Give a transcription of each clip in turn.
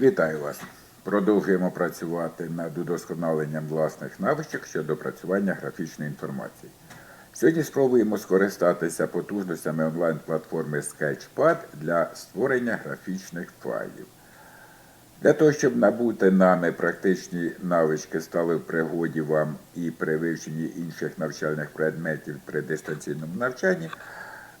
Вітаю вас! Продовжуємо працювати над удосконаленням власних навичок щодо опрацювання графічної інформації. Сьогодні спробуємо скористатися потужностями онлайн-платформи Sketchpad для створення графічних файлів. Для того, щоб набути нами практичні навички стали в пригоді вам і при вивченні інших навчальних предметів при дистанційному навчанні,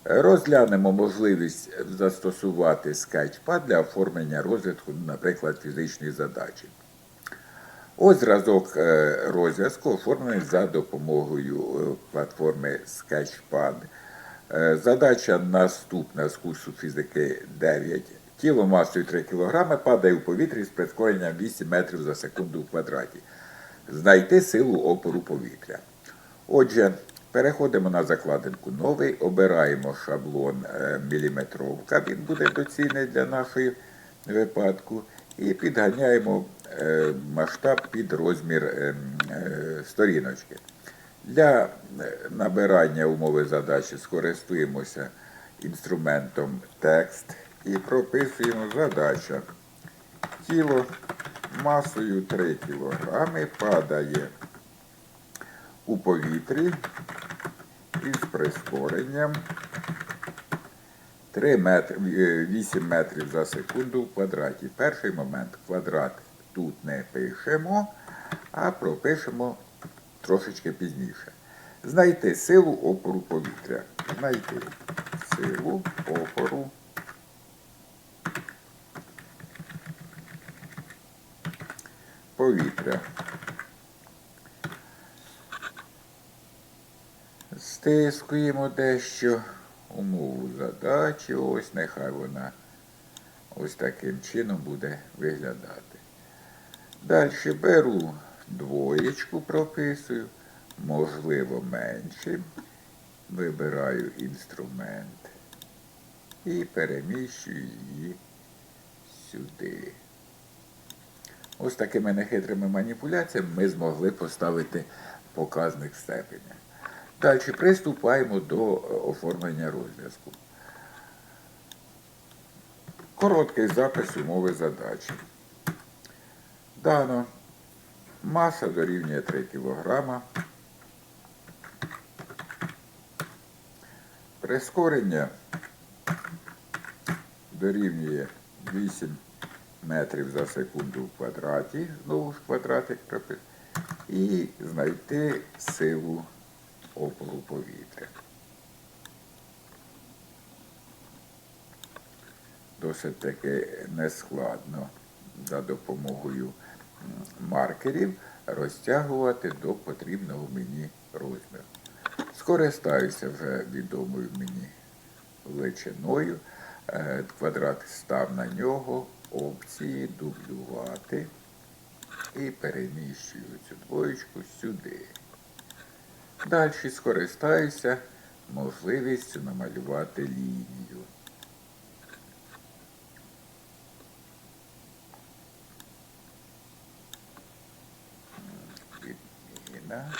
розглянемо можливість застосувати Sketchpad для оформлення розвитку, наприклад, фізичної задачі. Ось зразок е, розв'язку оформлений за допомогою е, платформи Sketchpad. Е, Задача наступна з курсу фізики 9. Тіло масою 3 кг падає у повітрі з прискоренням 8 метрів за секунду в квадраті. Знайти силу опору повітря. Отже, переходимо на закладинку новий, обираємо шаблон е, міліметровка, він буде доцільний для нашої випадку, і підганяємо е, масштаб під розмір е, сторіночки. Для набирання умови задачі скористуємося інструментом текст і прописуємо задача. Тіло масою 3 кг падає у повітрі із прискоренням 3 метри, е, 8 метрів за секунду в квадраті. Перший момент квадрат тут не пишемо, а пропишемо трошечки пізніше. Знайти силу опору повітря. Знайти силу опору повітря. Стискуємо дещо умову задачі. Ось нехай вона ось таким чином буде виглядати. Далі беру двоєчку, прописую, можливо, менше. Вибираю інструмент і переміщую її сюди. Ось такими нехитрими маніпуляціями ми змогли поставити показник степеня. Далі приступаємо до е, оформлення розв'язку. Короткий запис умови задачі. Дано маса дорівнює 3 кг. Прискорення дорівнює 8 метрів за секунду в квадраті, знову ж квадратик і знайти силу опору повітря. Досить таки нескладно за допомогою маркерів розтягувати до потрібного мені розміру. Скористаюся вже відомою мені величиною. Е, Квадрат став на нього, опції дублювати і переміщую цю двоєчку сюди. Далі скористаюся можливістю намалювати лінію. Відміна.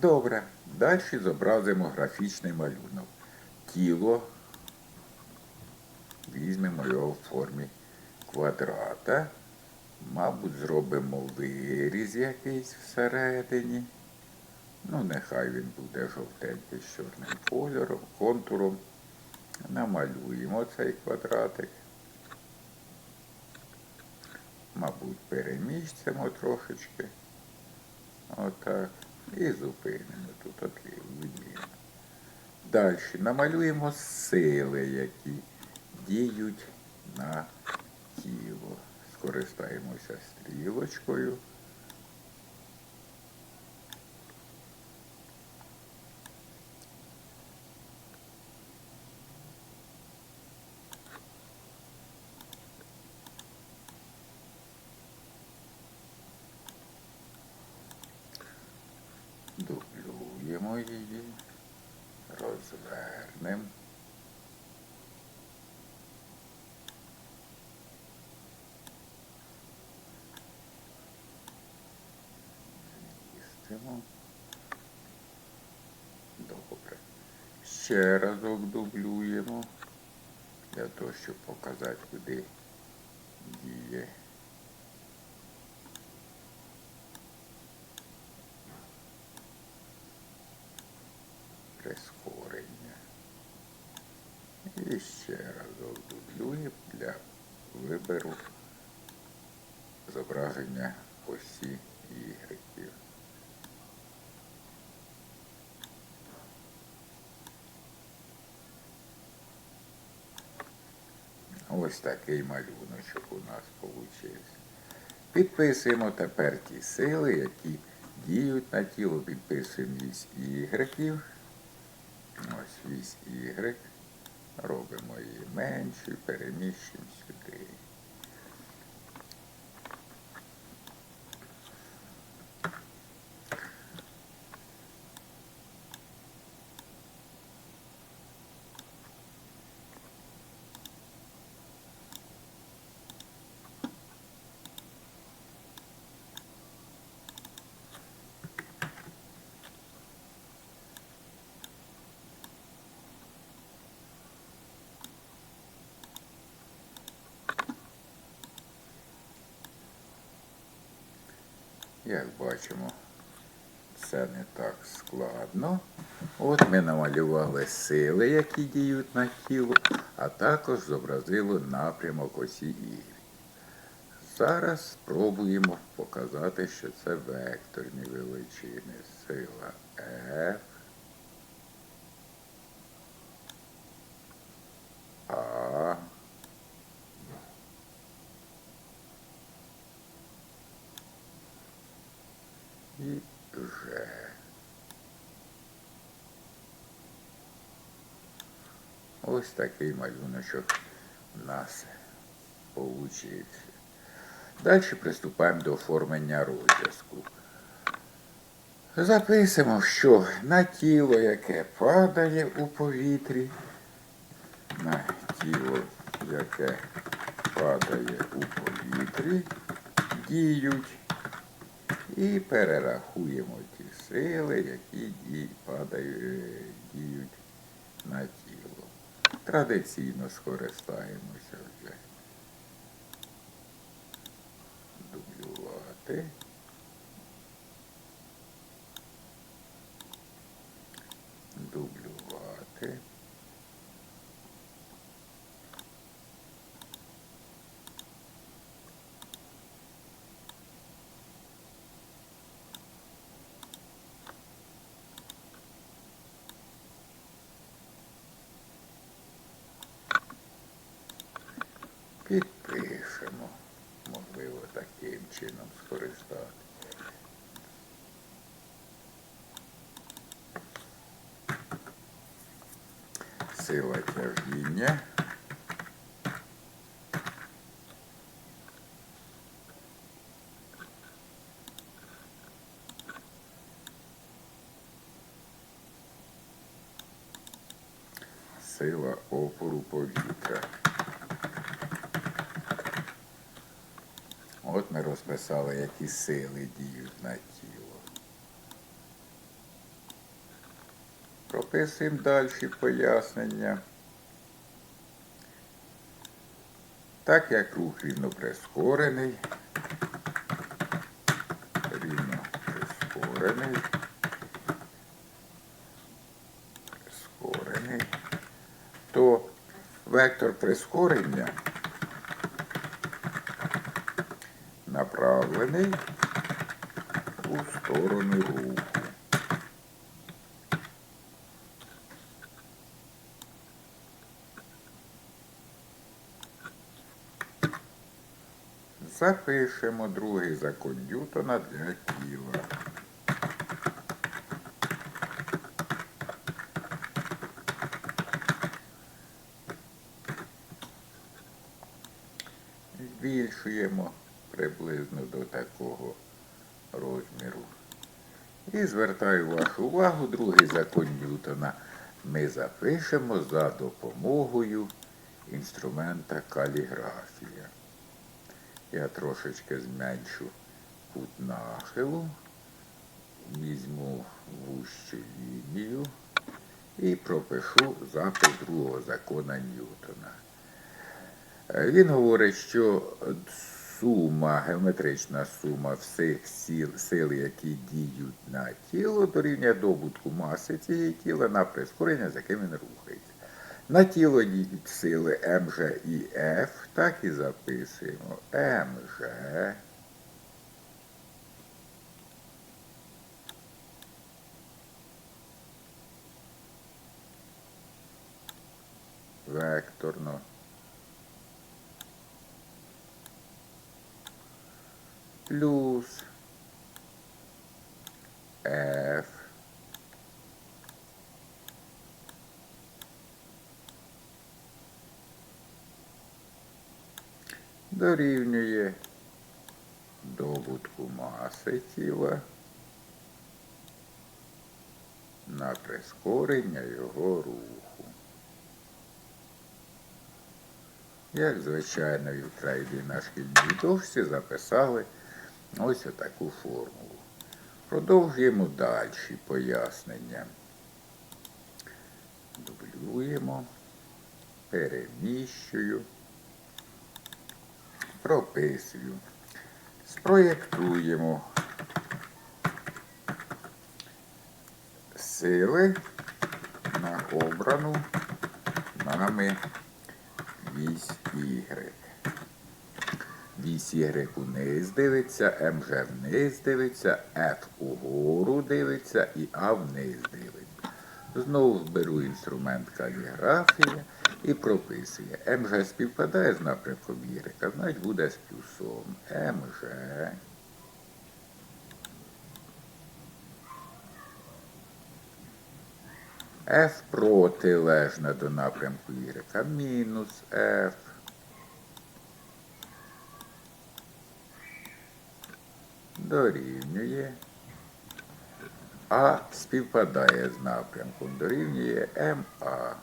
Добре. Далі зобразимо графічний малюнок. Тіло візьмемо його в формі квадрата. Мабуть, зробимо виріз якийсь всередині. Ну, нехай він буде жовтенький з чорним кольором, контуром. Намалюємо цей квадратик. Мабуть, переміщимо трошечки. Отак. І зупинимо тут отлівно. Далі намалюємо сили, які діють на тіло. Скористаємося стрілочкою. Беремо її, розвернемо. Змістимо. Добре. Ще разок дублюємо для того, щоб показати, куди. І ще разок дублюємо для вибору зображення осі ігреків. Ось такий малюночок у нас вийшов. Підписуємо тепер ті сили, які діють на тіло. Підписуємо вісь ігреків. Ось вісь ігрек. Робимо її меншою, переміщуємо сюди. Як бачимо, це не так складно. От ми намалювали сили, які діють на тіло, а також зобразили напрямок осі ігри. Зараз спробуємо показати, що це векторні величини. Сила F. А. І Ж. Ось такий малюночок у нас получився. Далі приступаємо до оформлення розв'язку. Записуємо, що на тіло, яке падає у повітрі, на тіло, яке падає у повітрі, діють і перерахуємо ті сили, які падають, діють на тіло. Традиційно скористаємося вже. Дублювати. Підпишемо. Можливо, таким чином скористати. Сила тяжіння. Сила опору повітря. От ми розписали, які сили діють на тіло. Прописуємо далі пояснення. Так як рух рівно прискорений, рівно прискорений, прискорений, то вектор прискорення направлений у сторону руху. Запишемо другий закон Ньютона для тіла. Збільшуємо приблизно до такого розміру. І звертаю вашу увагу, другий закон Ньютона ми запишемо за допомогою інструмента каліграфія. Я трошечки зменшу кут нахилу візьму вущу лінію і пропишу запис другого закона Ньютона. Е, Він говорить, що сума, геометрична сума всіх сил, сил, які діють на тіло, дорівнює добутку маси цієї тіла на прискорення, з яким він рухається. На тіло діють сили МЖ і Ф, так і записуємо МЖ. Векторно. Плюс F дорівнює добутку маси тіла на прискорення його руху. Як звичайно, в трейді на шкільній дошці записали ось отаку формулу. Продовжуємо далі пояснення. Дублюємо, переміщую, прописую, спроєктуємо сили на обрану нами вісь Y. Вісь униз дивиться, МЖ вниз дивиться, F угору дивиться і А вниз дивиться. Знову беру інструмент каліграфія і прописує. МЖ співпадає з напрямком Y, значить буде з плюсом. МЖ F протилежна до напрямку Y, мінус F. Дорівнює. А співпадає з напрямком. Дорівнює МА.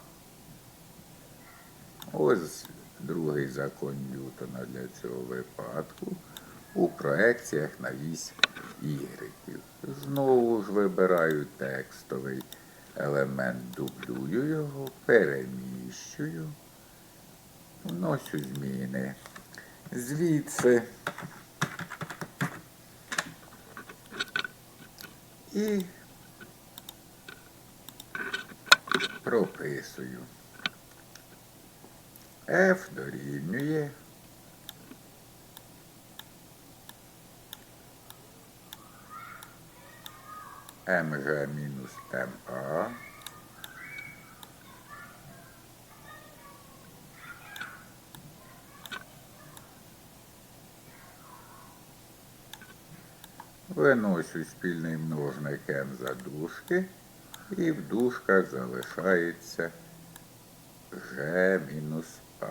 Ось другий закон Ньютона для цього випадку у проекціях на вісь Y. Знову ж вибираю текстовий елемент, дублюю його, переміщую, вношу зміни. Звідси і прописую. F дорівнює МГ мінус МА Виносю спільний множник М за дужки і в дужках залишається G мінус А.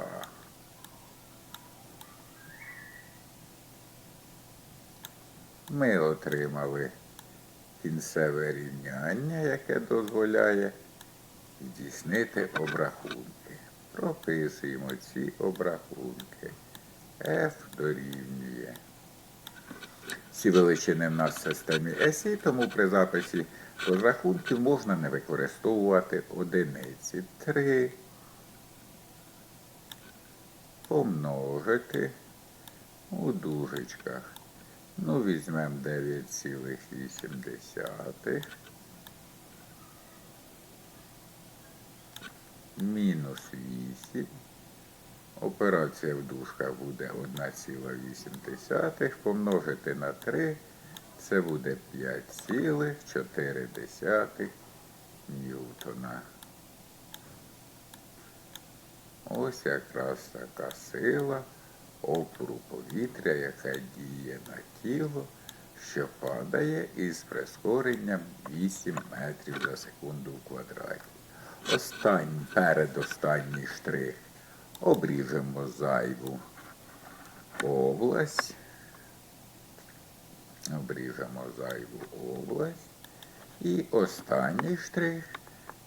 Ми отримали кінцеве рівняння, яке дозволяє здійснити обрахунки. Прописуємо ці обрахунки. F дорівнює. Ці величини в нас в системі СІ, тому при записі розрахунків можна не використовувати одиниці. 3 помножити у дужечках. Ну, візьмемо 9,8. Мінус 8. Операція в дужках буде 1,8 помножити на 3. Це буде 5,4 ньютона. Ось якраз така сила опору повітря, яка діє на тіло, що падає із прискоренням 8 метрів за секунду в квадраті. Останній, передостанній штрих. Обріжемо зайву область. Обріжемо зайву область. І останній штрих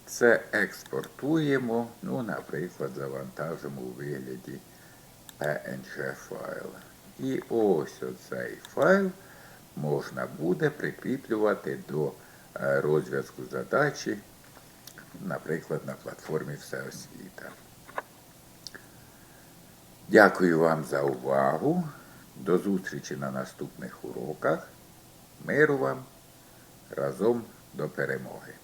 це експортуємо, ну, наприклад, завантажимо у вигляді PNG файла. І ось оцей файл можна буде прикріплювати до е, розв'язку задачі, наприклад, на платформі Всеосвіта. Дякую вам за увагу. До зустрічі на наступних уроках. Миру вам разом до перемоги.